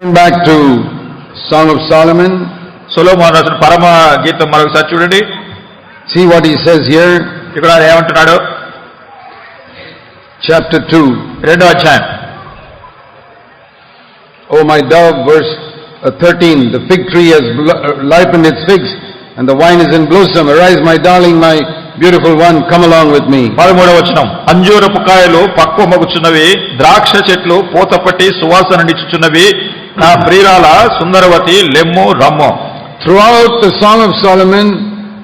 Back to Song of Solomon. Solomon రాసిన పరమ గీతం మరొకసారి చూడండి See what he says here, ఇక్కడ ఆయన ఏమంటున్నాడు chapter 2. రెండో అధ్యాయం O my dove, verse uh, 13, the fig tree has uh, ripened its figs, and the wine is in blossom. Arise, my darling, my beautiful one, come along with me. పదమూడవ వచనం అంజూరపు కాయలు పక్వ మగుచున్నవి ద్రాక్ష చెట్లు పూతపట్టి సువాసన నిచ్చుచున్నవి నా ప్రియురాల సుందరవతి లెమ్ము రమ్ము Throughout the Song of Solomon,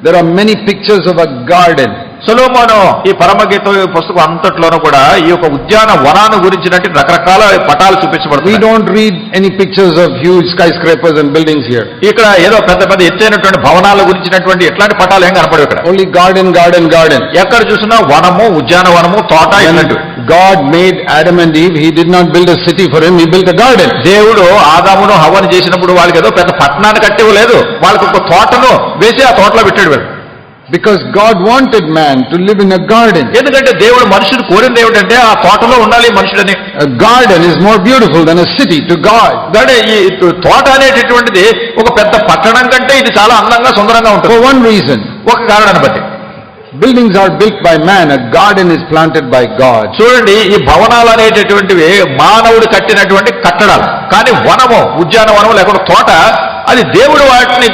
there are many pictures of a garden. Solomon ఈ పరమ గీతం పుస్తకం అంతట్లోనూ కూడా ఈ యొక్క ఉద్యాన వనాన్ని గురించినట్టు రకరకాల పటాలు చూపించబడుతుంది don't read any pictures of huge skyscrapers and buildings here. ఇక్కడ ఏదో పెద్ద పెద్ద ఎత్తైనటువంటి భవనాల గురించినటువంటి ఎట్లాంటి పటాలు ఏం కనపడవు ఇక్కడ Only garden, garden, garden. ఎక్కడ చూసినా వనము ఉద్యానవనము తోట ఇలాంటివి God made Adam and Eve, He did not build a city for him, He built a garden. దేవుడు ఆదామును హవను చేసినప్పుడు వాళ్ళకి ఏదో పెద్ద పట్టణాన్ని కట్టివ్వలేదు వాళ్ళకి ఒక తోటను వేసి ఆ తోటలో పెట్టాడు వీడు Because God wanted man to live in a garden. ఎందుకంటే దేవుడు మనుషుడు కోరింది ఏమిటంటే ఆ తోటలో ఉండాలి ఈ మనుషుడని A garden is more beautiful than a city to God. కానీ ఈ తోట అనేటటువంటిది ఒక పెద్ద పట్టణం కంటే ఇది చాలా అందంగా సుందరంగా ఉంటుంది For one reason, ఒక కారణాన్ని బట్టి buildings are built by man, a garden is planted by God. చూడండి ఈ భవనాలు అనేటటువంటివి మానవుడు కట్టినటువంటి కట్టడాలు కానీ వనము ఉద్యానవనం లేకుండా తోట అది దేవుడు వాటిని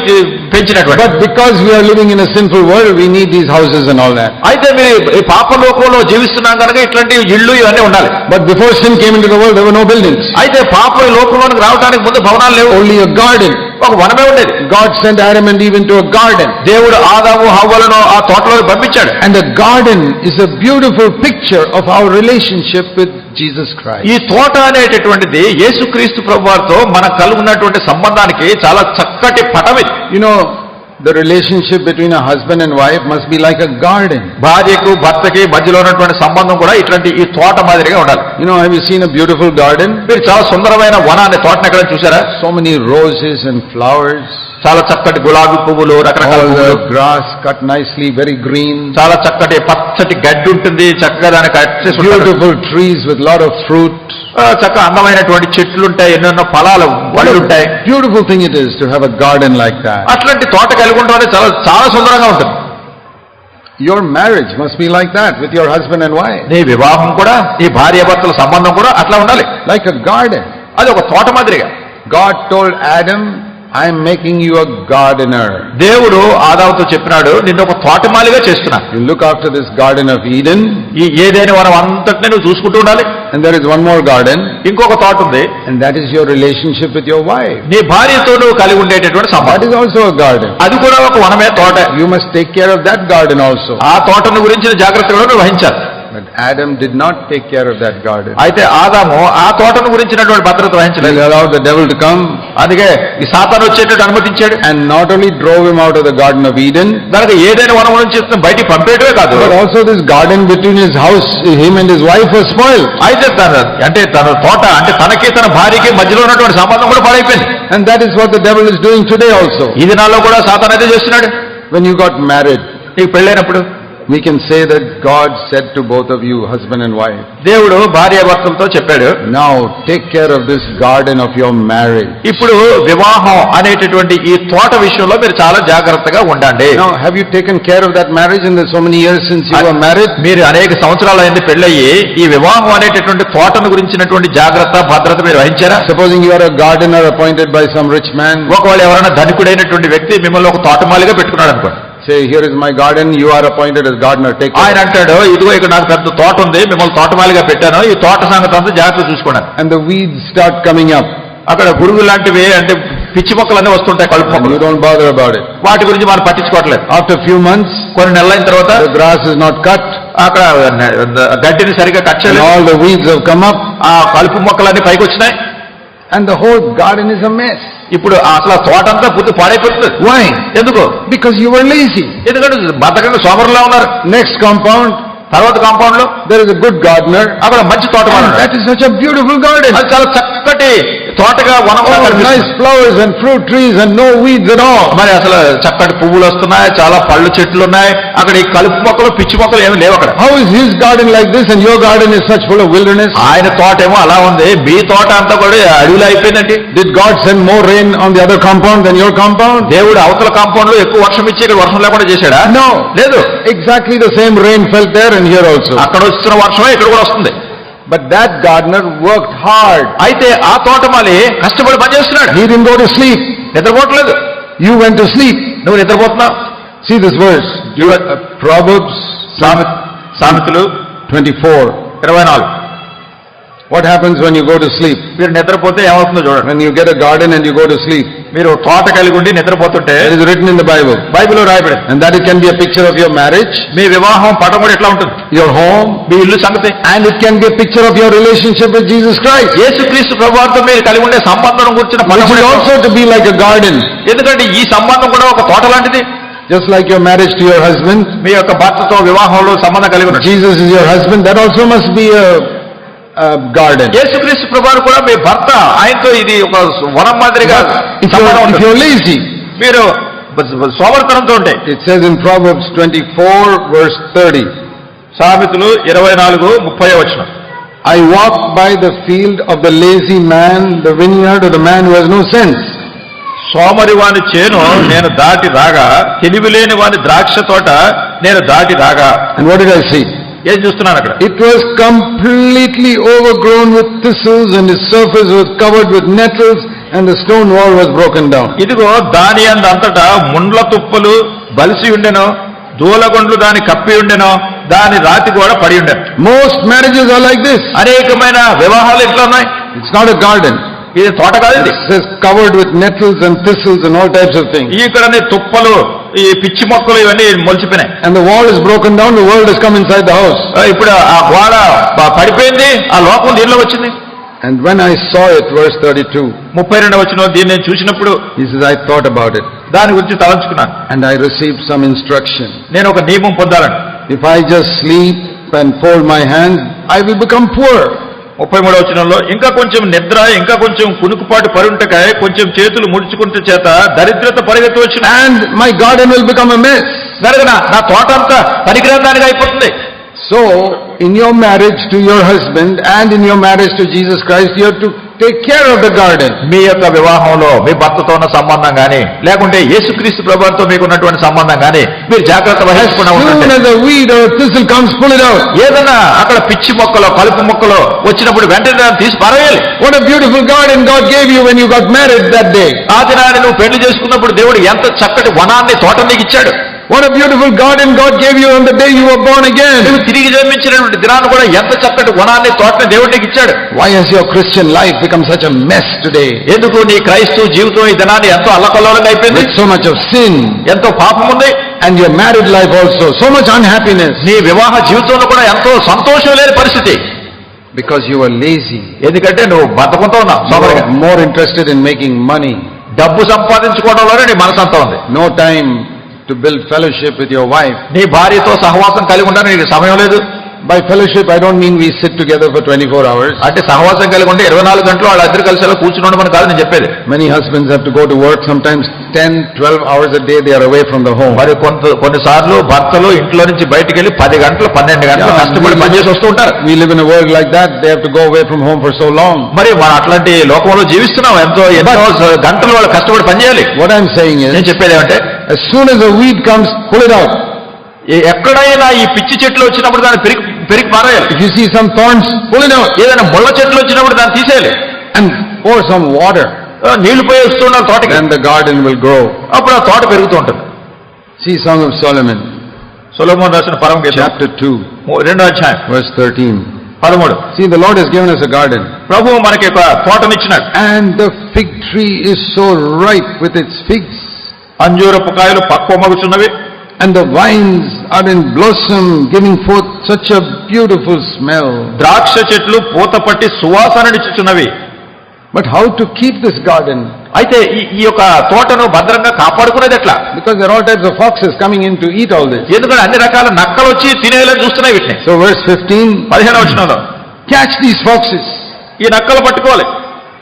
పెంచినటువంటి But because we are living in a sinful world, we need these houses and all that. అయితే మీరు ఈ పాప లోకంలో జీవిస్తున్నాం కనుక ఇట్లాంటి ఇళ్ళు ఇవన్నీ ఉండాలి But before sin came into the world, there were no buildings. అయితే పాప ఈ లోకంలోనికి రావడానికి ముందు భవనాలు లేవు Only a garden. ఒక వనమే ఉండేది God sent Adam and Eve into a garden. దేవుడు ఆదాము హవ్వలను ఆ తోటలోకి పంపించాడు And the garden is a beautiful picture of our relationship with Jesus Christ. ఈ తోట అనేటటువంటిది యేసుక్రీస్తు ప్రభు వారితో మనకు కలుగున్నటువంటి సంబంధానికి చాలా చక్కటి పటం ఇది You the relationship between a husband and wife must be like a garden. భార్యకు భర్తకి మధ్యలో ఉన్నటువంటి సంబంధం కూడా ఇట్లాంటి ఈ తోట మాదిరిగా ఉండాలి You know, have you seen a beautiful garden? మీరు చాలా సుందరమైన వనాన్ని తోటను ఎక్కడ చూసారా So many roses and flowers, చాలా చక్కటి గులాబీ పువ్వులు రకరకాల all పువ్వులు the grass cut nicely, very green, చాలా చక్కటి పచ్చటి గడ్డి ఉంటుంది చక్కగా దానికి కట్టేసి ఉంటారు. beautiful trees with lot of fruit. ఆ, చక్కగా అందమైనటువంటి చెట్లు ఉంటాయి ఎన్నెన్నో ఫలాలు పళ్ళు ఉంటాయి Beautiful thing it is to have a garden like that. అట్లాంటి తోట కలిగి కలుగుంటాం అంటే చాలా చాలా సుందరంగా ఉంటుంది. Your marriage must be like that with your husband and wife నీ వివాహం కూడా ఈ భార్య భర్తల సంబంధం కూడా అట్లా ఉండాలి. లైక్ అ గార్డెన్ అది ఒక తోట మాదిరిగా. God told Adam I am making you a gardener. దేవుడు ఆదావుతో చెప్పినాడు నిన్ను ఒక తోటమాలిగా చేస్తున్నా You look after this garden of Eden, ఈ ఏదైనా మనం అంతటిని నువ్వు చూసుకుంటూ ఉండాలి and there is one more garden, ఇంకొక తోట ఉంది and that is your relationship with your wife. నీ భార్యతో నువ్వు కలిగి ఉండేటటువంటి That సంబంధం is also a garden. అది కూడా ఒక వనమే తోట You must take care of that garden also. ఆ తోటను గురించిన జాగ్రత్తలు నువ్వు వహించాలి But Adam did not take care of that garden. అయితే ఆదాము ఆ తోటను గురించినటువంటి భద్రత He వహించలేదు allowed the devil to come అందుకే ఈ సాతాను వచ్చేటట్టు అనుమతించాడు and not only drove him out of the Garden of Eden, దానికి ఏదైనా వనం నుంచి బయటికి పంపేయటమే కాదు but also this garden between his house, him and his wife was spoiled. అయితే తన అంటే తన తోట అంటే తనకి తన భార్యకి మధ్యలో ఉన్నటువంటి సంబంధం కూడా పాడైపోయింది And that is what the devil is doing today also. ఈ దినాల్లో కూడా సాతాన్ అదే చేస్తున్నాడు When you got married, నీకు పెళ్ళైనప్పుడు we can say that God said to both of you, husband and wife, దేవుడు భార్యాభర్తలతో చెప్పాడు now take care of this garden of your marriage. ఇప్పుడు వివాహం అనేటటువంటి ఈ తోట విషయంలో మీరు చాలా జాగ్రత్తగా ఉండండి Now, have you taken care of that marriage in the so many years since you were married? మీరు అనేక సంవత్సరాలు అయింది పెళ్ళయి ఈ వివాహం అనేటటువంటి తోటను గురించినటువంటి జాగ్రత్త భద్రత మీరు వహించారా Supposing you are a gardener appointed by some rich man, ఒకవేళ ఎవరైనా ధనికుడైనటువంటి వ్యక్తి మిమ్మల్ని ఒక తోటమాలిగా పెట్టుకున్నాడు అనుకోండి say, here is my garden, you are appointed as gardener, take ఆయన. అంటాడు ఇదిగో ఇక్కడ నాకు పెద్ద తోట ఉంది మిమ్మల్ని తోటమాలిగా పెట్టాను ఈ తోట సంగతి అంతా జాగ్రత్త చూసుకోండి And the weeds start coming up, అక్కడ పురుగు లాంటివి అంటే పిచ్చి మొక్కలన్నీ వస్తుంటాయి కలుపు మొక్కలు don't bother about it. వాటి గురించి మనం పట్టించుకోవట్లేదు After few months, కొన్ని నెలలైన తర్వాత the grass is not cut, అక్కడ గడ్డిని సరిగ్గా కట్ చేయలేదు all the weeds have come up, ఆ కలుపు మొక్కలన్నీ పైకి వచ్చినాయి and the whole garden is a mess. ఇప్పుడు అసలు తోట అంతా పూర్తి పాడైపోతుంది Why? ఎందుకు Because you were lazy. ఎందుకంటే బతకంగా సోమరులా ఉన్నారు Next compound, తర్వాత కాంపౌండ్లో there is a good gardener, అక్కడ మంచి తోట and that is such a beautiful garden. అది చాలా చక్కటి తోటగా flowers and fruit trees and no weeds no మరి అసలు చక్కటి పువ్వులు వస్తున్నాయి చాలా పళ్ళు చెట్లు ఉన్నాయి. అక్కడ ఈ కలుపు మొక్కలు పిచ్చి మొక్కలు ఏమి లేవు అక్కడ. How is his garden like this and your garden is such full wilderness ఆయన తోట ఏమో అలా ఉంది. మీ తోట అంతా కూడా అడవిలో అయిపోయిందండి. Did God send more rain on the other compound than your compound దేవుడు అవతల కాంపౌండ్లో ఎక్కువ వర్షం ఇచ్చే వర్షం లేకుండా చేశాడా? నో లేదు. Exactly the same rain fell there and here also అక్కడ వచ్చిన వర్షమే ఇక్కడ కూడా వస్తుంది. But that gardener worked hard. అయితే ఆ తోటమాలి కష్టపడి పనిచేస్తున్నాడు He didn't go to sleep. నిద్రపోవట్లేదు You went to sleep. నువ్వు నిద్రపోతున్నావు See this verse. You- uh, Proverbs సామె సామెతలు 24. ఇరవై నాలుగు What happens when you go to sleep? మీరు నిద్రపోతే ఏమవుతుందో చూడండి When you get a garden and you go to sleep. మీరు తోట కలిగి ఉండి నిద్రపోతుంటే It is written in the Bible. బైబిల్లో రాయబడింది And that it can be a picture of your marriage, మీ వివాహం పటం కూడా ఎట్లా ఉంటుంది your home, మీ ఇల్లు సంగతి and it can be a picture of your relationship with Jesus Christ. యేసుక్రీస్తు ప్రభువారితో మీరు కలిగి ఉండే సంబంధం గురించిన Which పటం is కూడా also to be like a garden. ఎందుకంటే ఈ సంబంధం కూడా ఒక తోట లాంటిది Just like your marriage to your husband. మీ యొక్క భర్తతో వివాహంలో సంబంధం కలిగి ఉన్నట్టు Jesus is your husband. That also must be a, garden. యేసుక్రీస్తు ప్రభువారు కూడా మీ భర్త ఆయనతో ఇది ఒక వనం మాదిరిగా ఉంటుంది. you're lazy, మీరు సోమర్తనంతో ఉంటే it says in Proverbs 24 verse 30, సామెతలు ఇరవై నాలుగు ముప్పై వచ్చిన I walk by the field of the lazy man, the vineyard of the man who has no sense. సోమరి వాని చేను నేను దాటి రాగా తెలివి లేని వాని ద్రాక్ష తోట నేను దాటి రాగా And what did I see? ఏది చూస్తున్నారు అక్కడ? It was completely overgrown with thistles and it surface was covered with nettles and the stone wall was broken down ఇదిగో దాని అంద అంతటా ముండ్ల తుప్పలు బలిసి ఉండెను దూలగొండ్లు దాని కప్పి ఉండెను దాని రాతి కూడా పడి ఉండే most marriages are like this అనేకమైన వివాహాలు ఎట్లా ఉన్నాయి. ఇట్స్ నాట్ ఎ గార్డెన్ ఇది తోట కాదు covered with nettles and thistles and all types of thing ఇక్కడనే తుప్పలు ఈ పిచ్చి మొక్కలు ఇవన్నీ మొలిచిపోయినాయి And the wall is broken down, the world has come inside the house. ఆ, ఇప్పుడు ఆ గోడ ప- పడిపోయింది ఆ లోపం దీనిలో వచ్చింది And when I saw it, verse 32, ముప్పై రెండు వచ్చిన దీన్ని నేను చూసినప్పుడు he says, I thought about it దాని గురించి తలంచుకున్నాను and I received some instruction. నేను ఒక నియమం పొందాలను If I just sleep and fold my hands, I will become poor. ముప్పై మూడవ వచనంలో ఇంకా కొంచెం నిద్ర ఇంకా కొంచెం కునుకుపాటు పరుంటకాయ కొంచెం చేతులు ముడుచుకుంటే చేత దరిద్రత పరిగెత్తి వచ్చిన And my garden will become a mess. జరగన? నా తోట అంతా పనికిరాదానిగా అయిపోతుంది. So, in your marriage to your husband and in your marriage to Jesus Christ, you have to take care of the garden. మీ యొక్క వివాహంలో మీ భర్తతో ఉన్న సంబంధం గాని లేకుంటే యేసుక్రీస్తు ప్రభుత్వం మీకు ఉన్నటువంటి సంబంధం గాని మీరు జాగ్రత్త వహించకుండా. ఏదైనా అక్కడ పిచ్చి మొక్కలో కలుపు మొక్కలో వచ్చినప్పుడు వెంటనే తీసి పారేయాలి What a beautiful garden God gave you when you got married that day. ఆ దినాన్ని నువ్వు పెళ్ళి చేసుకున్నప్పుడు దేవుడు ఎంత చక్కటి వనాన్ని తోట నీకు ఇచ్చాడు What a beautiful garden God gave you on the day you were born again. నువ్వు తిరిగి జన్మించినటువంటి దినాన్ని కూడా ఎంత చక్కటి వనాన్ని తోటని దేవుడు నీకు ఇచ్చాడు Why has your Christian life become such a mess today? ఎందుకు నీ క్రైస్తవ జీవితం ఈ దినాన్ని ఎంతో అల్లకల్లోలంగా అయిపోయింది With so much of sin ఎంతో పాపం ఉంది and your married life also, so much unhappiness నీ వివాహ జీవితంలో కూడా ఎంతో సంతోషం లేని పరిస్థితి because you were lazy. ఎందుకంటే నువ్వు బతకంతో ఉన్నావు You సోమరిగా. were more interested in making money. డబ్బు సంపాదించుకోవడంలోనే నీ మనసు అంతా ఉంది No time to build fellowship with your wife. నీ భార్యతో సహవాసం కలిగి ఉండడానికి నీకు సమయం లేదు By fellowship, I don't mean we sit together for 24 hours. అంటే సహవాసం కలిగి ఉంటే ఇరవై నాలుగు గంటలు వాళ్ళిద్దరు కలిసి అలా కూర్చుని ఉండమని కాదు నేను చెప్పేది Many husbands have to go to work, sometimes 10, 12 hours a day they are away from the home. మరి కొంత కొన్నిసార్లు భర్తలు ఇంట్లో నుంచి బయటికి వెళ్ళి పది గంటలు పన్నెండు గంటలు Yeah, కష్టపడి we పనిచేసి వస్తూ ఉంటారు We live in a world like that, they have to go away from home for so long. మరి మనం అట్లాంటి లోకంలో జీవిస్తున్నాం ఎంతో ఎన్నో స- గంటలు వాళ్ళు కష్టపడి పనిచేయాలి What I'm saying నేను is, చెప్పేది ఏమంటే as soon as a weed comes, pull it out. ఏ- ఎక్కడైనా ఈ పిచ్చి చెట్లు వచ్చినప్పుడు దాన్ని పెరిగి పెరిగి పారేయాలి If you see some thorns, pull it out ఏదైనా ముళ్ళ చెట్లు వచ్చినప్పుడు దాన్ని తీసేయాలి and pour some water. ఆ, నీళ్లు పోయి వస్తున్నారు తోటకి Then the garden will grow. అప్పుడు ఆ తోట పెరుగుతూ ఉంటుంది See Song of Solomon, Solomon రాసిన పరమ గీతం chapter 2, మూ- రెండో అధ్యాయం verse 13. పదమూడు See, the Lord has given us a garden. ప్రభువు మనకి ఒక తోటనిచ్చినాడు And the fig tree is so ripe with its figs. అంజూరపు కాయలు పక్వమగుచున్నవి And the vines are in blossom, giving forth such a beautiful smell. ద్రాక్ష చెట్లు పూత పట్టి సువాసననిచ్చుచున్నవి But how to keep this garden? అయితే ఈ ఈ యొక్క తోటను భద్రంగా కాపాడుకునేది ఎట్లా Because there are all types of foxes coming in to eat all this. ఎందుకంటే అన్ని రకాల నక్కలు వచ్చి తినేయాలని చూస్తున్నాయి వీటిని So, verse 15 పదిహేను వచ్చినంలో catch these foxes, ఈ నక్కలు పట్టుకోవాలి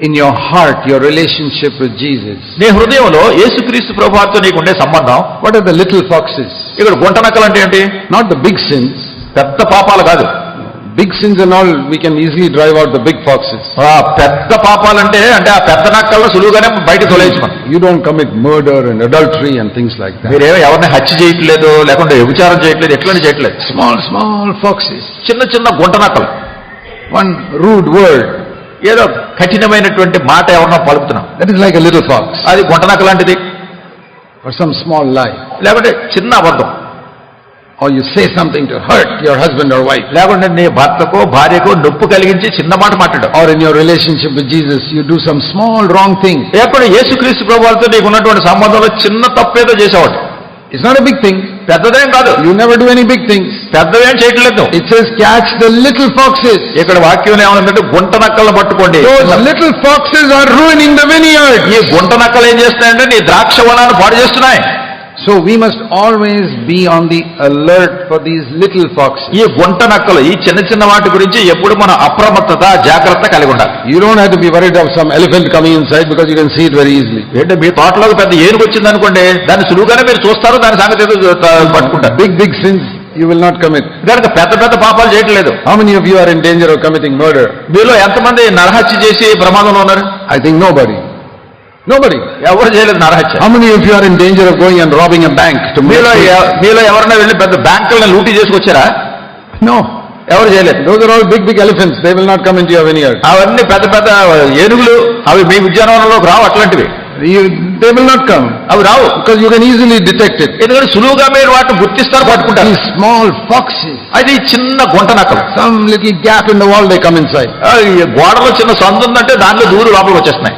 In your heart, your relationship with Jesus. నీ హృదయంలో యేసుక్రీస్తు ప్రభువారితో నీకు ఉండే సంబంధం What are the little foxes? ఇక్కడ గుంట నక్కలు అంటే ఏంటి Not the big sins. పెద్ద పాపాలు కాదు Big sins and all, we can easily drive out the big foxes. ఆ పెద్ద పాపాలంటే అంటే ఆ పెద్ద నక్కల్లో సులువుగానే బయట తొలగించు మనం You don't commit murder and adultery and things like that. మీరేమో ఎవరిని హత్య చేయట్లేదు లేకుంటే వ్యభిచారం చేయట్లేదు ఎట్లని చేయట్లేదు Small, small foxes. చిన్న చిన్న గుంట నక్కలు One rude word. ఏదో కఠినమైనటువంటి మాట ఎవరినో పలుకుతున్నాం like a little fox. అది గుంట నక్క లాంటిది some small lie. లేకుంటే చిన్న అబద్ధం Or you say something to hurt your husband or wife. లేకుంటే నీ భర్తకో భార్యకో నొప్పు కలిగించి చిన్న మాట in your relationship with Jesus, you do some small wrong thing. ఎప్పుడు యేసుక్రీస్తు ప్రభువారితో నీకు ఉన్నటువంటి సంబంధంలో చిన్న తప్పేదో చేసేవాడు It's not a big thing. పెద్దదేం కాదు You never do any big things. పెద్దదేం చేయట్లేదు It says catch the little foxes. ఇక్కడ వాక్యం ఏమనుందంటే గుంట నక్కలను పట్టుకోండి Those little foxes are ruining the vineyard. ఈ గుంట నక్కలు ఏం చేస్తున్నాయంటే నీ ద్రాక్ష వనాన్ని పాడు చేస్తున్నాయి so we must always be on the alert for these little fox ఈ వంట నక్కలు ఈ చిన్న చిన్న వాటి గురించి ఎప్పుడు మన అప్రమత్తత జాగ్రత్త కలిగి ఉండాలి. You don't he worried of some elephant coming inside because you can see it very easily అంటే మీ తోటలో పెద్ద ఏనుగు వచ్చింది అనుకోండి దాన్ని సులువుగానే మీరు చూస్తారు దాని సంగతి పట్టుకుంటారు. Big big sins you will not commit దానికి పెద్ద పెద్ద పాపాలు చేయట్లేదు how many of you are in danger of committing murder మీలో ఎంతమంది నరహత్య చేసి ప్రమాదంలో ఉన్నారు? I think nobody Nobody. ఎవరు చేయలేదు నరహత్య How many of you are in danger of going and robbing a bank to మీలో ఎ- మీలో ఎవరైనా వెళ్ళి పెద్ద బ్యాంకులను లూటీ చేసుకొచ్చారా No. ఎవరు చేయలేదు Those are all big, big elephants. They will not come into your vineyard. అవన్నీ పెద్ద పెద్ద ఏనుగులు అవి మీ ఉద్యానవనంలోకి రావు అట్లాంటివి they will not come అవి రావు because you can easily detect it. ఎందుకంటే సులువుగా మీరు వాటిని గుర్తిస్తారు పట్టుకుంటారు small foxes, అది చిన్న గుంట నక్కలు some little gap in the wall, they come inside. ఆ, ఈ గోడలో చిన్న సందు ఉందంటే దాంట్లో దూరు లోపలికి వచ్చేస్తున్నాయి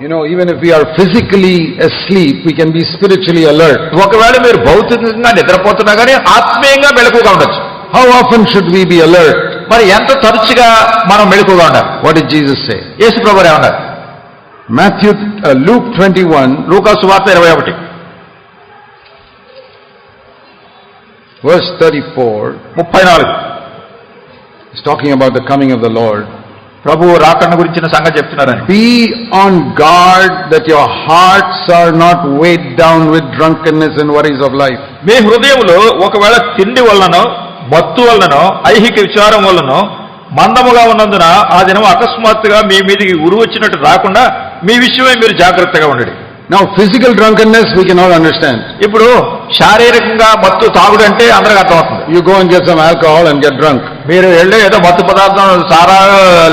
You know, even if we are physically asleep, we can be spiritually alert. ఒకవేళ మీరు భౌతికంగా నిద్రపోతున్నా కానీ ఆత్మీయంగా మెలకుగా ఉండొచ్చు How often should we be alert? మరి ఎంత తరచుగా మనం మెలకుగా ఉండాలి What did Jesus say? యేసు ప్రభు ఏమన్నారు Matthew, uh, Luke 21, లూకా సువార్త ఇరవై ఒకటి verse 34, ముప్పై నాలుగు is talking about the coming of the Lord. ప్రభువు రాకన్న గురించిన సంగతి చెప్తున్నారని Be on guard that your hearts are not weighed down with drunkenness and worries of life. మీ హృదయంలో ఒకవేళ తిండి వలనో మత్తు వలనో ఐహిక విచారం వలనో మందముగా ఉన్నందున ఆ దినం అకస్మాత్తుగా మీ మీదికి ఉరు వచ్చినట్టు రాకుండా మీ విషయమై మీరు జాగ్రత్తగా ఉండండి now physical drunkenness we can not understand ఇప్పుడు శారీరకంగా మత్తు తాగుడంటే అంటే అందరికి you go and get some alcohol and get drunk మీరు వెళ్ళే ఏదో మత్తు పదార్థం సారా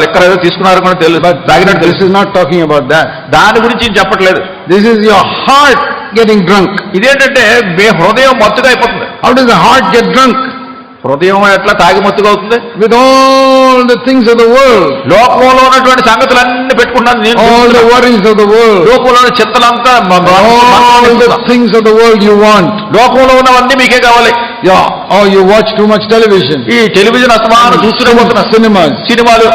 లెక్కలు ఏదో తీసుకున్నారు కూడా తెలుసు తాగినట్టు this not talking about that దాని గురించి చెప్పట్లేదు. This is your heart getting drunk ఇదేంటంటే మీ హృదయం మత్తుగా అయిపోతుంది. How this heart get drunk హృదయం ఎట్లా తాగి మత్తుగా అవుతుంది With all the things of the world, లోకంలో ఉన్నటువంటి సంగతులన్నీ పెట్టుకున్నాను నేను all the worries of the world, లోకంలో all the మనసులో things of the world you want. లోకంలో ఉన్నవన్నీ మీకే కావాలి Yeah. Oh, you watch too much television. ఈ టెలివిజన్ అస్తమానం చూస్తూనే పోతున్నా Cinemas. సినిమాలు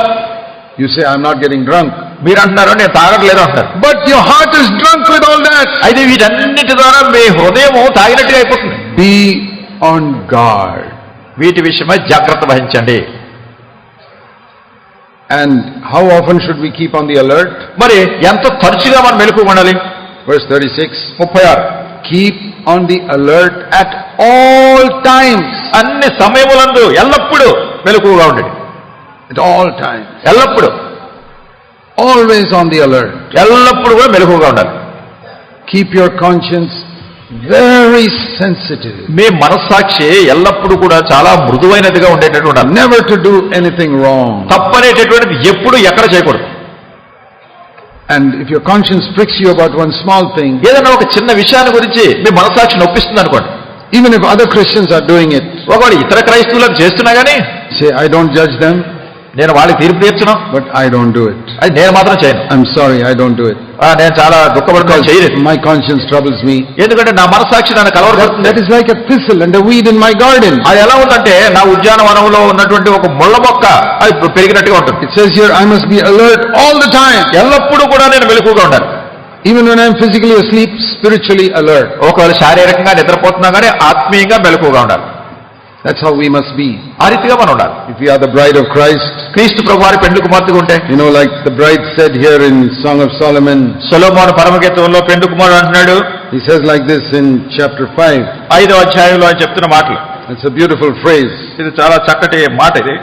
You say, I'm not getting drunk. మీరు అంటున్నారు నేను తాగట్లేదు అంటారు But your heart is drunk with all that. అయితే వీటన్నిటి ద్వారా మీ హృదయం తాగినట్టుగా అయిపోతుంది Be on guard. వీటి విషయమై జాగ్రత్త వహించండి And how often should we keep on the alert? మరి ఎంత తరచుగా మనం మెలకు ఉండాలి Verse 36. ముప్పై ఆరు Keep on the alert at all times. అన్ని సమయములందు ఎల్లప్పుడూ మెలకుగా ఉండండి At all times. ఎల్లప్పుడూ Always on the alert. ఎల్లప్పుడూ కూడా మెలకుగా ఉండాలి Keep your conscience very sensitive, మీ మనస్సాక్షి ఎల్లప్పుడూ కూడా చాలా మృదువైనదిగా ఉండేటటువంటి never to do anything wrong. తప్పనేటటువంటిది ఎప్పుడు ఎక్కడ చేయకూడదు And if your conscience pricks you about one small thing, ఏదైనా ఒక చిన్న విషయాన్ని గురించి మీ మనస్సాక్షి నొప్పిస్తుంది అనుకోండి even if other Christians are doing it, ఒకవేళ ఇతర క్రైస్తవులకు చేస్తున్నా గానీ say, I don't judge them, నేను వాళ్ళకి తీర్పు తీర్చను but I don't do it. అది నేను మాత్రం చేయను sorry, I don't do it. ఆ, నేను చాలా దుఃఖపడుతున్నాను చేయలేదు My conscience troubles me. ఎందుకంటే నా మనస్సాక్షి నన్ను కలవరపడుతుంది is like a thistle and a weed in my garden. అది ఎలా ఉందంటే నా ఉద్యానవనంలో ఉన్నటువంటి ఒక ముళ్ళ మొక్క అది పెరిగినట్టుగా ఉంటుంది It says here, I must be alert all the time. ఎల్లప్పుడూ కూడా నేను మెలకుగా ఉండాలి Even when I'm physically asleep, spiritually alert. ఒకవేళ శారీరకంగా నిద్రపోతున్నా కానీ ఆత్మీయంగా మెలకుగా ఉండాలి That's how we must be. ఆ రీతిగా మనం ఉండాలి If we are the bride of Christ, క్రీస్తు ప్రభు వారి పెండ్లి కుమార్తెగా ఉంటే you know, like the bride said here in Song of Solomon, Solomon పరమగీతంలో పెండ్లి కుమారుడు అంటున్నాడు he says like this in chapter 5. ఐదో అధ్యాయంలో ఆయన చెప్తున్న మాటలు It's a beautiful phrase. ఇది చాలా చక్కటి మాట ఇది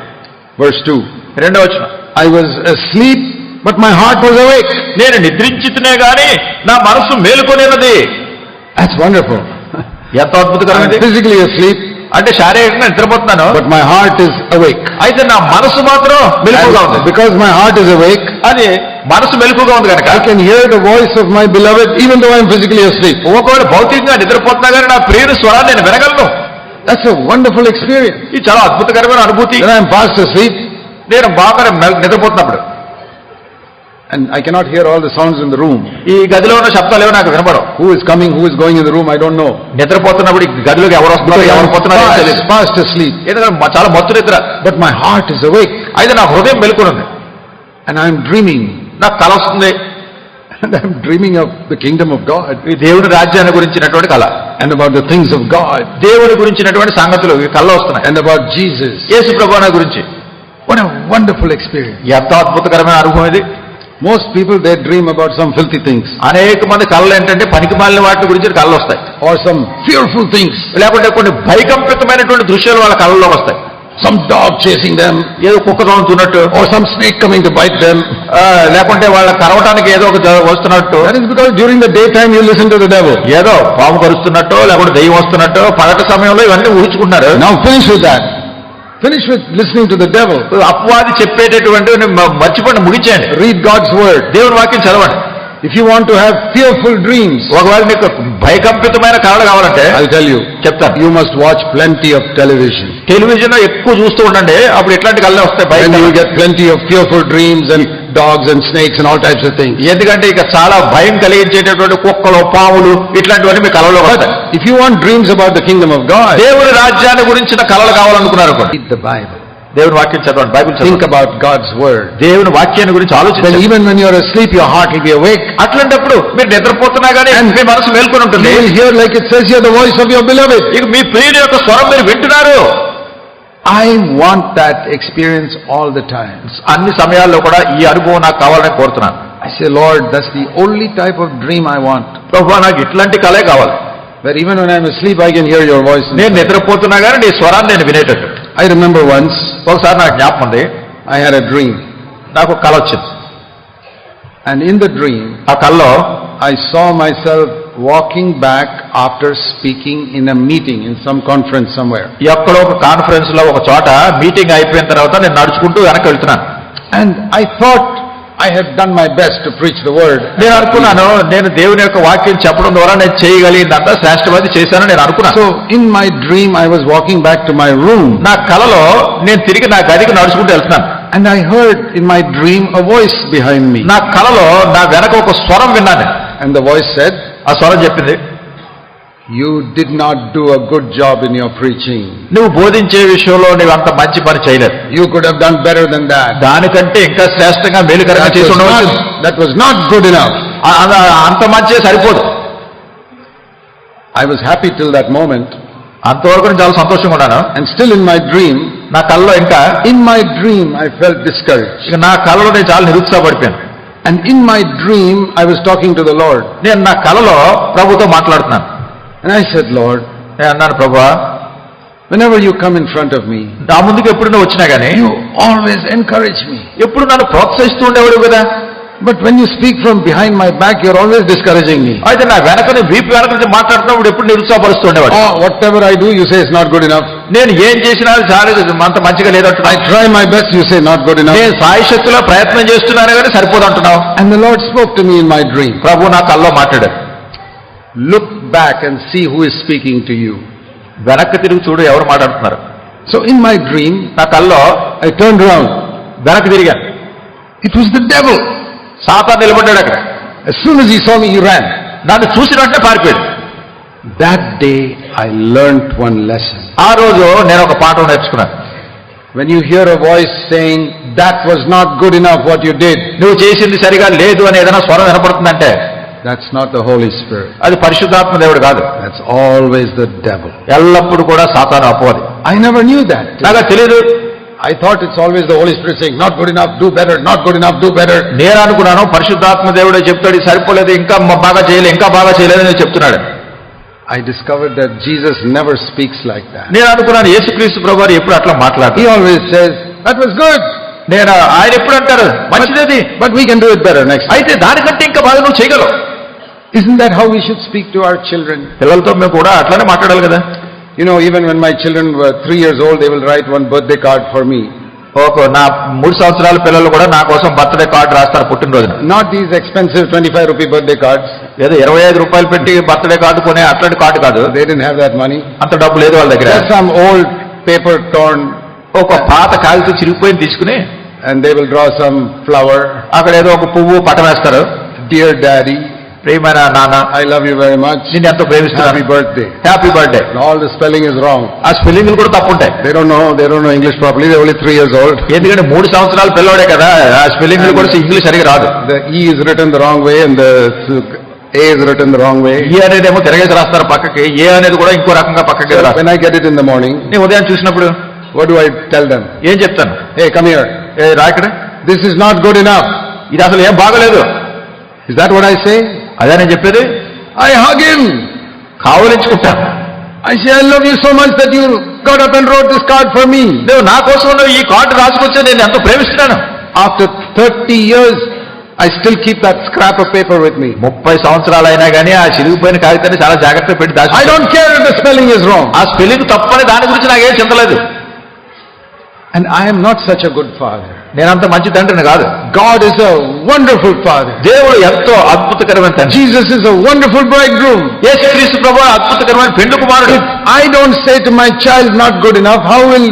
Verse 2. రెండో వచ్చిన I was asleep, but my heart was awake. నేను నిద్రించితేనే గాని నా మనసు మేలుకొనేది That's wonderful. ఎంత I'm అద్భుతకరమైనది physically asleep, అంటే శారీరకంగా నిద్రపోతున్నాను. But my heart is awake అయితే నా మనసు మాత్రం మెలుపుగా ఉంది. Because my heart is awake అది మనసు మెలుపుగా ఉంది కనుక. I can hear the voice of my beloved even though I'm physically asleep ఒకవేళ భౌతికంగా నిద్రపోతున్నా గానీ నా ప్రియుడు స్వరాన్ని నేను వినగలను. దట్స్ ఎ వండర్ఫుల్ ఎక్స్పీరియన్స్ ఇది చాలా అద్భుతకరమైన అనుభూతి. ఐఎమ్ ఫాస్ట్ అస్లీప్ నేను బాగా నిద్రపోతున్నప్పుడు. And I cannot hear all the sounds in the room. ఈ గదిలో ఉన్న శబ్దాలు ఏవో నాకు వినపడవు Who is coming, who is going in the room, I don't know. నిద్రపోతున్నప్పుడు ఈ గదిలోకి ఎవరు వస్తున్నారో ఎవరు పోతున్నారో fast, తెలియదు fast asleep. ఎందుకంటే మ- చాలా మత్తు నిద్ర But my heart is awake అయితే నా హృదయం మెలుకునుంది and I'm dreaming. నాకు కల వస్తుంది And I'm dreaming of the kingdom of God ఈ దేవుని రాజ్యాన్ని గురించినటువంటి కళ and about the things of God దేవుని గురించినటువంటి సంగతులు ఈ కళ్ళ వస్తున్నాయి and about Jesus. యేసు ప్రభువుని గురించి What a wonderful experience. ఎంత అద్భుతకరమైన అనుభవం ఇది Most people, they dream about some filthy things అనేక మంది కళ్ళు ఏంటంటే పనికి మాలిన వాటి గురించి కళ్ళు వస్తాయి or some fearful things. లేకుంటే కొన్ని భయకంపితమైనటువంటి దృశ్యాలు వాళ్ళ కళ్ళలో వస్తాయి Some dog chasing them ఏదో కుక్క తోముతున్నట్టు or some snake coming to bite them. ఆ, లేకుంటే వాళ్ళ కరవటానికి ఏదో ఒక వస్తున్నట్టు That is because during the daytime you listen to the devil. ఏదో పాము కరుస్తున్నట్టు లేకుంటే దెయ్యం వస్తున్నట్టు పగటి సమయంలో ఇవన్నీ ఊహించుకుంటున్నారు Now finish with that. Finish with listening to the devil. అపవాది చెప్పేటటువంటి మర్చిపోండి ముగించండి Read God's word. దేవుని వాక్యం చదవండి If you want to have fearful dreams, ఒకవేళ మీకు భయకంపితమైన కళలు కావాలంటే I'll tell you, చెప్తాను you must watch plenty of television. Television లో ఎక్కువ చూస్తూ ఉండండి అప్పుడు ఇట్లాంటి కళ్ళే వస్తాయి భయం Then you will కలలు. get plenty of fearful dreams and dogs and snakes and all types of things. ఎందుకంటే ఇక చాలా భయం కలిగించేటటువంటి కుక్కలు పాములు ఇట్లాంటివన్నీ మీ కళలో వస్తాయి But if you want dreams about the kingdom of God, దేవుని రాజ్యాన్ని గురించిన కళలు కావాలనుకున్నారు అనుకోండి read the Bible. దేవుని వాక్యం చదవండి బైబిల్ Think చదవండి about God's word. దేవుని వాక్యాన్ని గురించి ఆలోచించండి even when you are asleep, your heart will be awake. అట్లాంటప్పుడు మీరు నిద్రపోతున్నా కానీ మీ మనసు మేల్కొని You ఉంటుంది will hear, like it says here, the voice of your beloved. ఇక మీ ప్రియుని యొక్క స్వరం మీరు వింటున్నారు I want that experience all the time. అన్ని సమయాల్లో కూడా ఈ అనుభవం నాకు కావాలని కోరుతున్నాను I say, Lord, that's the only type of dream I want. ప్రభు నాకు ఇట్లాంటి కళే కావాలి even when I'm asleep, I can hear your voice. నేను నిద్రపోతున్నా కానీ నీ స్వరాన్ని నేను వినేటట్టు ఐ రిమెంబర్ వన్స్ ఒకసారి నాకు జ్ఞాపం ఉంది ఐ హ్యాడ్ ఎ డ్రీమ్ నాకు కళ వచ్చింది. అండ్ ఇన్ ద డ్రీమ్ ఆ కళ్ళలో I saw myself walking back after speaking in a meeting in some conference somewhere ఎక్కడో ఒక కాన్ఫరెన్స్లో ఒక చోట మీటింగ్ అయిపోయిన తర్వాత నేను నడుచుకుంటూ వెనక్కి వెళ్తున్నాను. And I thought I had done my best to preach the word. నేను అనుకున్నాను నేను దేవుని యొక్క వాక్యం చెప్పడం ద్వారా నేను చేయగలిగిందంతా శ్రేష్టమది చేశానని నేను అనుకున్నాను So in my dream, I was walking back to my room. నా కళలో నేను తిరిగి నా గదికి నడుచుకుంటూ వెళ్తున్నాను And I heard in my dream a voice behind me. నా కళలో నా వెనక ఒక స్వరం విన్నాను And the voice said, ఆ స్వరం చెప్పింది You did not do a good job in your preaching. నువ్వు బోధించే విషయంలో నువ్వు అంత మంచి పని చేయలేదు You could have done better than that. దానికంటే ఇంకా శ్రేష్టంగా మేలుకరంగా That చేసి was ఉండవచ్చు not, that was not good enough. ఆ- ఆ- అంత మంచి సరిపోదు I was happy till that moment. అంతవరకు నేను చాలా సంతోషంగా ఉన్నాను And still in my dream, నా కళ్ళలో ఇంకా in my dream, I felt discouraged. ఇక నా కళలో నేను చాలా నిరుత్సాహపడిపోయాను And in my dream, I was talking to the Lord. నేను నా కళలో ప్రభుతో మాట్లాడుతున్నాను And I said, Lord, నేను అన్నాను ప్రభా whenever you come in front of me, నా ముందుకు ఎప్పుడు నువ్వు వచ్చినా గానీ you always encourage me. ఎప్పుడు నన్ను ప్రోత్సహిస్తూ ఉండేవాడు కదా But when you speak from behind my back, you're always discouraging me. అయితే నా వెనక వీపు వెనక నుంచి మాట్లాడుతున్నప్పుడు ఎప్పుడు నిరుత్సాహపరుస్తుండేవాడు Oh, whatever I do, you say it's not good enough. నేను ఏం చేసినా అది చాలా అంత మంచిగా లేదంటున్నా I try my best, you say not good enough. నేను సాయశక్తిలో ప్రయత్నం చేస్తున్నాను కానీ సరిపోదంటున్నావు And the Lord spoke to me in my dream. ప్రభు నా కల్లో మాట్లాడారు Look back and see who is speaking to you. వెనక్కి తిరిగి చూడు ఎవరు మాట్లాడుతున్నారు So in my dream, నా కల్లో I turned around. వెనక్కి తిరిగాను It was the devil. సాతా నిలబడ్డాడు అక్కడ As soon as he saw me, he ran. నన్ను చూసిన వెంటనే పారిపోయాడు That day, I learnt one lesson. ఆ రోజు నేను ఒక పాఠం నేర్చుకున్నాను When you hear a voice saying, that was not good enough what you did, నువ్వు చేసింది సరిగా లేదు అని ఏదైనా స్వరం వినపడుతుందంటే that's not the Holy Spirit. అది పరిశుద్ధాత్మ దేవుడు కాదు That's always the devil. ఎల్లప్పుడూ కూడా సాతాను అపోది I never knew that. నాకు తెలియదు I thought it's always the Holy Spirit saying, not good enough, do better, not good enough, do better. నేను అనుకున్నాను పరిశుద్ధాత్మ దేవుడే చెప్తాడు ఇది సరిపోలేదు ఇంకా మ- బాగా చేయలేదు ఇంకా బాగా చేయలేదు అని చెప్తున్నాడు I discovered that Jesus never speaks like that. నేను అనుకున్నాను యేసుక్రీస్తు ప్రభు వారు ఎప్పుడు అట్లా He మాట్లాడు always says, that was good, నేను ఆయన ఎప్పుడు అంటారు మంచిదేది but we can do it better next time. అయితే దానికంటే ఇంకా బాగా నువ్వు చేయగలవు Isn't that how we should speak to our children? పిల్లలతో మేము కూడా అట్లానే మాట్లాడాలి కదా You know, even when my children were three years old, they will write one birthday card for me. ఒక నా మూడు సంవత్సరాల పిల్లలు కూడా నా కోసం బర్త్డే కార్డు రాస్తారు పుట్టినరోజున Not these expensive 25 rupee birthday cards. ఏదో ఇరవై ఐదు రూపాయలు పెట్టి బర్త్డే కార్డు కొనే అట్లాంటి కార్డు కాదు They didn't have that money. అంత డబ్బు లేదు వాళ్ళ దగ్గర Just some old paper torn ఒక పాత కాగితం చిరిగిపోయింది తీసుకుని and they will draw some flower. అక్కడ ఏదో ఒక పువ్వు పటం వేస్తారు Dear daddy, ప్రియమైన నాన్న I love you very much. నిన్ను ఎంతో ప్రేమిస్తున్నాను Happy birthday. Happy birthday And all the spelling is wrong. ఆ స్పెల్లింగ్లు కూడా తప్పు ఉంటాయి They don't know, they don't know English properly. They're only three years old. ఎందుకంటే మూడు సంవత్సరాల పిల్లోడే కదా ఆ స్పెల్లింగ్లు కూడా ఇంగ్లీష్ సరిగా రాదు The E is written the wrong way and the A is written the wrong way. ఏ అనేది ఏమో తిరగేసి రాస్తారు పక్కకి ఏ అనేది కూడా ఇంకో రకంగా పక్కకి So రాస్తారు when I get it in the morning, నేను ఉదయం చూసినప్పుడు what do I tell them? ఏం చెప్తాను Hey, come here. ఏ రా ఇక్కడ This is not good enough. ఇది అసలు ఏం బాగలేదు Is that what I say? అదే నేను చెప్పేది? I hug him కావలించుకుంటా. I see I love you so much that you got up and wrote this card for me Dev నా కోసం ఈ కార్డు రాసుకొచ్చే నేను ఎంతో ప్రేమిస్తున్నాను. After thirty years I still keep that scrap of paper with me ముప్పై సంవత్సరాలు అయినా కానీ ఆ చిరిగిపోయిన కాగితాన్ని చాలా జాగ్రత్త పెట్టి దాచి I don't care the spelling is wrong ఆ స్పెల్లింగ్ తప్పని దాని గురించి నాకేం చింతలేదు and I'm not such a good father నేనంత మంచి తండ్రిని కాదు. God is a wonderful father దేవుడు ఎంతో అద్భుతకరమైన తండ్రి. Jesus is a wonderful bridegroom yes క్రీస్తు ప్రభు అద్భుతకరమైన పెండు కుమారుడు. I don't say to my child not good enough how will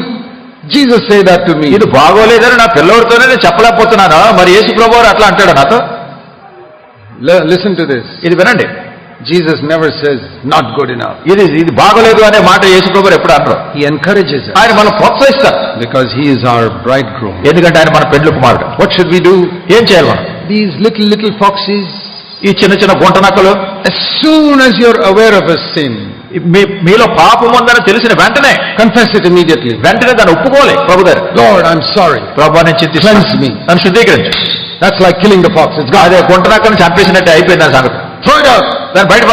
Jesus say that to me ఇది బాగోలేదని నా పిల్లవాడితోనే నేను చెప్పలేకపోతున్నాను? మరి యేసు ప్రభు అట్లా అంటాడు నాతో? లిసన్ టు దిస్ ఇది వినండి. Jesus never says, not good enough. ఇది ఇది బాగోలేదు అనే మాట యేసు ప్రభు వారు ఎప్పుడు అనరు He encourages us ఆయన మనం ప్రోత్సహిస్తారు because He is our bridegroom. ఎందుకంటే ఆయన మన పెండ్లు కుమారుడు What should we do? ఏం చేయాలి మనం These little, little foxes, ఈ చిన్న చిన్న గుంట నక్కలు as soon as you're aware of a sin, మీ మీలో పాపం ఉందని తెలిసిన వెంటనే confess it immediately. వెంటనే దాన్ని ఒప్పుకోవాలి ప్రభు గారు Lord, I'm sorry. ప్రభు నేను చింతిస్తాను Cleanse me. నన్ను శుద్ధీకరించు That's like killing the fox. It's gone. అదే గుంట నక్కని చంపేసినట్టే అయిపోయింది దాని సంగతి Throw it out. దాన్ని బయట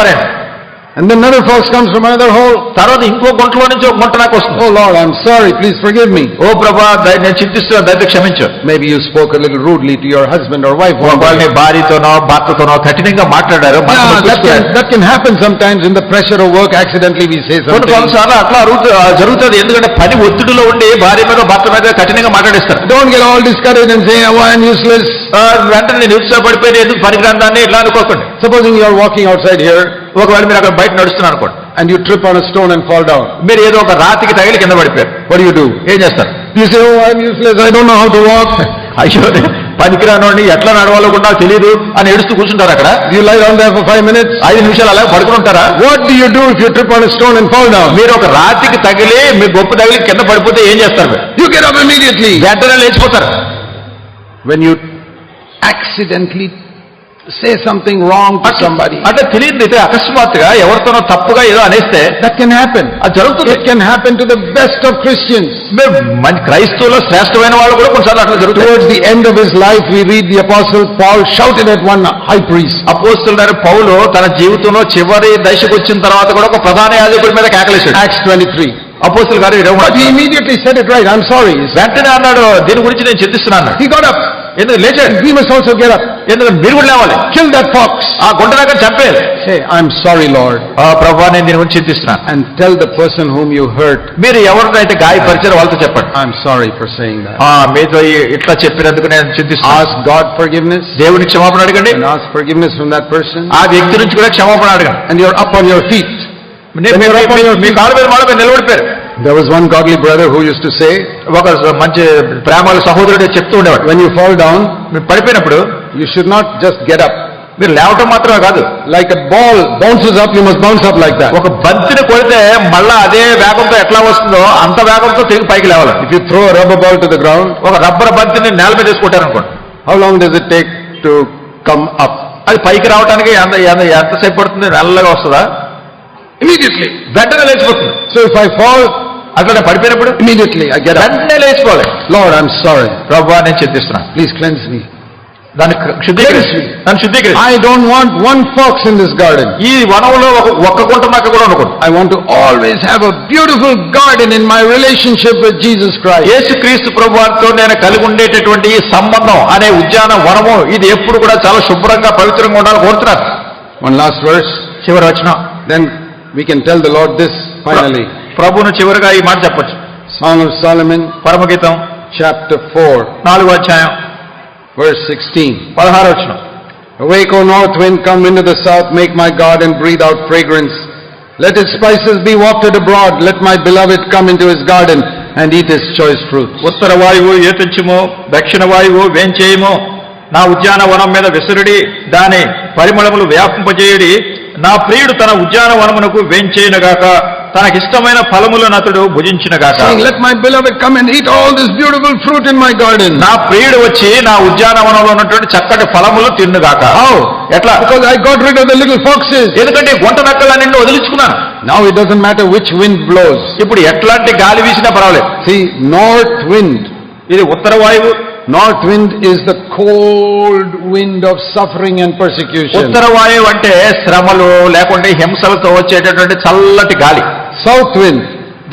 And then another fox comes from another hole. తర్వాత ఇంకో గుంటలో నుంచి ఒక గుంట నాకు వస్తుంది Oh Lord, I'm sorry. Please forgive me. ఓ ప్రభా దయ- నేను చింతిస్తున్నాను దయతో క్షమించు Maybe you spoke a little rudely to your husband or wife. one ఒకవేళ day. నీ భార్యతోనో భర్తతోనో కఠినంగా మాట్లాడారు మనసు Yeah, that నొప్పించుకున్నారు. can, that can happen sometimes in the pressure of work. Accidentally we say కొన్ని something. కొన్నిసార్లు అట్లా అరుగు- ఆ, జరుగుతుంది ఎందుకంటే పని ఒత్తిడిలో ఉండి భార్య మీద భర్త మీద కఠినంగా మాట్లాడిస్తారు Don't get all discouraged and say, oh, I'm useless. ఆ, వెంటనే నేను నిరుత్సాహపడిపోయి నేను ఎందుకు పనికిరాని దాన్ని ఇట్లా అనుకోకండి Supposing you are walking outside here ఒకవేళ మీరు అక్కడ బయట నడుస్తున్నారు అనుకోండి and you trip on a stone and fall down. మీరు ఏదో ఒక రాతికి తగిలి కింద పడిపోయారు What do you do? ఏం చేస్తారు You say, oh, I'm useless. I don't know how to walk. అయ్యో పనికిరానోడిని ఎట్లా నడవాలో కూడా తెలియదు అని ఏడుస్తూ కూర్చుంటారు అక్కడ you lie down there for five minutes? ఐదు నిమిషాలు అలా పడుకుని ఉంటారా What do you do if you trip on a stone and fall down? మీరు ఒక రాతికి తగిలి మీ గొప్ప తగిలి కింద పడిపోతే ఏం చేస్తారు You get up immediately. వెంటనే లేచిపోతారు When you accidentally say something wrong to somebody, అంటే తెలియదు అయితే అకస్మాత్తుగా ఎవరితోనో తప్పుగా ఏదో అనేస్తే that can happen. అది జరుగుతుంది It can happen to the best of Christians. మేము మంచి క్రైస్తవులో శ్రేష్టమైన వాళ్ళు కూడా కొన్నిసార్లు అట్లా జరుగుతుంది Towards the end of his life, we read the apostle Paul shouted at one high priest. అపోస్తున్నారు పౌలు తన జీవితంలో చివరి దశకు వచ్చిన తర్వాత కూడా ఒక ప్రధాన యాజకుడి మీద కేకలేశాడు Acts 23. అపోస్తుల గారు ఇరవై But he మూడు. immediately said it right. I'm sorry. వెంటనే అన్నాడు దీని గురించి నేను చింతిస్తున్నాను He got up ఎందుకు లేచాడు We must also get up. ఎందుకు మీరు కూడా లేవాలి Kill that fox. ఆ గుంట దగ్గర చంపేయాలి Say, I'm sorry, Lord. ఆ ప్రభా నేను దీని గురించి చింతిస్తున్నాను And tell the person whom you hurt, మీరు ఎవరినైతే గాయపరిచారో వాళ్ళతో చెప్పండి I'm sorry for saying that. ఆ మీతో ఈ- ఇట్లా చెప్పినందుకు నేను చింతిస్తున్నాను Ask God forgiveness దేవుని క్షమాపణ అడగండి and ask forgiveness from that person. ఆ వ్యక్తి నుంచి కూడా క్షమాపణ అడగండి And you're up on your feet. మీ- మీ- మీ- మీ కాళ్ళ మీద మాట మీద నిలబడిపోయారు There was one godly brother who used to say, ఒక మంచి ప్రేమల సహోదరుడు చెప్తూ ఉండేవాడు when you fall down, మీరు పడిపోయినప్పుడు you should not just get up. మీరు లేవటం మాత్రమే కాదు Like a ball bounces up, you must bounce up like that. ఒక బంతిని కొడితే మళ్ళా అదే వేగంతో ఎట్లా వస్తుందో అంత వేగంతో తిరిగి పైకి లేవాలి If you throw a rubber ball to the ground, ఒక రబ్బర్ బంతిని నేల మీద వేసుకుంటారు అనుకోండి how long does it take to come up? అది పైకి రావడానికి ఎంత ఎంత- ఎంతసేపు పడుతుంది నల్లగా వస్తుందా Immediately. వెంటనే లేచిపోతుంది So if I fall, అట్లా నేను పడిపోయినప్పుడు immediately I get up. వెంటనే లేచిపోవాలి Lord, I'm sorry. ప్రభా నేను చింతిస్తున్నాను Please cleanse me. దాన్ని శుద్ధీకరించి దాన్ని శుద్ధీకరించి I don't want one fox in this garden. ఈ వనంలో ఒక ఒక్క గుంట నక్క కూడా ఉండకూడదు I want to always have a beautiful garden in my relationship with Jesus Christ. యేసు క్రీస్తు ప్రభువారితో నేను కలిగి ఉండేటటువంటి ఈ సంబంధం అనే ఉద్యాన వనము ఇది ఎప్పుడు కూడా చాలా శుభ్రంగా పవిత్రంగా ఉండాలని కోరుతున్నారు One last verse, చివరి వచ్చిన then we can tell the Lord this finally. ప్రభువును చివరిగా ఈ మాట చెప్పొచ్చు Song of Solomon, పరమగీతం chapter 4, నాలుగో అధ్యాయం verse 16. పదహారు వచ్చిన Awake, O north wind, come into the south, make my garden breathe out fragrance. Let its spices be wafted abroad, let my beloved come into his garden and eat his choice fruits. ఉత్తర వాయువు ఏతించుము దక్షిణ వాయువు వేంచేయము నా ఉద్యానవనం మీద విసురుడి దాని పరిమళములు వ్యాపింపజేయుడి నా ప్రియుడు తన ఉద్యానవనమునకు వేంచేయునుగాక తనకిష్టమైన ఫలములు అతడు భుజించిన భుజించినగాడెన్ నా ప్రియుడు వచ్చి నా ఉద్యానవనంలో ఉన్నటువంటి చక్కటి ఫలములు తిన్నుగాక ఎందుకంటే గుంట నక్కల నిన్ను వదిలించుకున్నాను. Now it doesn't matter which wind blows. ఇప్పుడు ఎట్లాంటి గాలి వీసినా పర్వాలేదు. సీ నార్త్ విండ్ ఇది ఉత్తర వాయువు. North wind is the cold wind of suffering and persecution ఉత్తర వాయువు అంటే శ్రమలు లేకుంటే హింసలతో వచ్చేటటువంటి చల్లటి గాలి. సౌత్ విండ్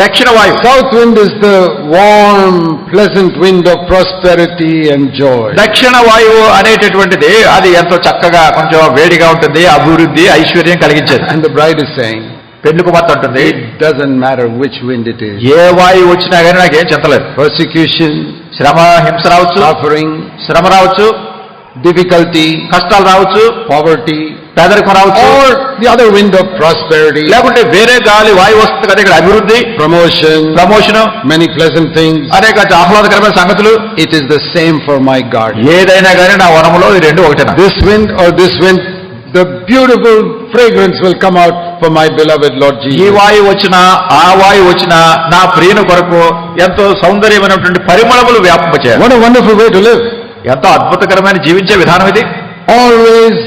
దక్షిణ వాయు. South wind is the warm pleasant wind of prosperity and joy దక్షిణ వాయువు అనేటటువంటిది అది ఎంతో చక్కగా కొంచెం వేడిగా ఉంటుంది అభివృద్ధి ఐశ్వర్యం కలిగించేది. And the bride is saying పెళ్ళి కుమార్తె ఉంటుంది. Doesn't matter which wind it is ఏ వాయువు వచ్చినా కానీ నాకేం చెప్పలేదు. ప్రొసిక్యూషన్ శ్రమ హింస రావచ్చు. ఆఫరింగ్ శ్రమ రావచ్చు. Difficulty, కష్టాలు రావచ్చు poverty, పేదరికం రావచ్చు the other wind of prosperity, లేకుంటే వేరే గాలి వాయువు వస్తుంది కదా ఇక్కడ అభివృద్ధి promotion, promotion many pleasant things. అనేక ఆహ్లాదకరమైన సంగతులు It is the same for my garden. ఏదైనా కానీ నా వనములో ఈ రెండు ఒకటేనా This wind or this wind, the beautiful fragrance will come out for my beloved Lord ఈ Jesus. వాయువు వచ్చినా ఆ వాయువు వచ్చినా నా ప్రియుని కొరకు ఎంతో సౌందర్యమైనటువంటి పరిమళములు What a wonderful way to live. ఎంతో అద్భుతకరమైన జీవించే విధానం ఇది Always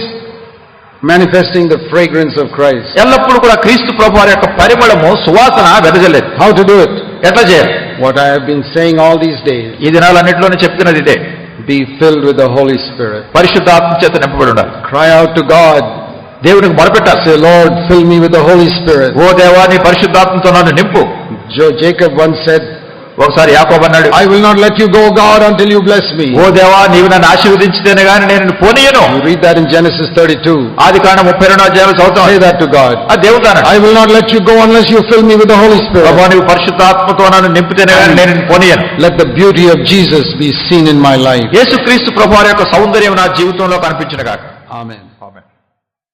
manifesting the fragrance of Christ. ఎల్లప్పుడూ కూడా క్రీస్తు ప్రభు వారి యొక్క పరిమళము సువాసన వెదజల్లేదు How to do it? ఎట్లా చేయాలి What I have been saying all these days. ఈ దినాలన్నింటిలోనే చెప్తున్నది ఇదే Be filled with the Holy Spirit. పరిశుద్ధాత్మ చేత నింపబడి ఉండాలి Cry out to God. దేవునికి మొరపెట్టాలి Say, Lord, fill me with the Holy Spirit. ఓ దేవా నీ పరిశుద్ధాత్మతో నన్ను నింపు Jo- Jacob once said, ఒకసారి యాకోబు అన్నాడు I will not let you go, God, until you bless me. ఓ దేవా నీవు నన్ను ఆశీర్వదించితేనే గాని నేను నిన్ను పోనీయను You read that in Genesis 32. ఆది కాండ ముప్పై రెండో అధ్యాయులు Say చదువుతాం that to God. ఆ దేవుడు అన్నాడు I will not let you go unless you fill me with the Holy Spirit. ప్రభా నీవు పరిశుద్ధాత్మతో నన్ను నింపితేనే గాని నేను నిన్ను పోనీయను Let the beauty of Jesus be seen in my life. యేసుక్రీస్తు ప్రభు వారి యొక్క సౌందర్యం నా జీవితంలో కనిపించిన కాక Amen.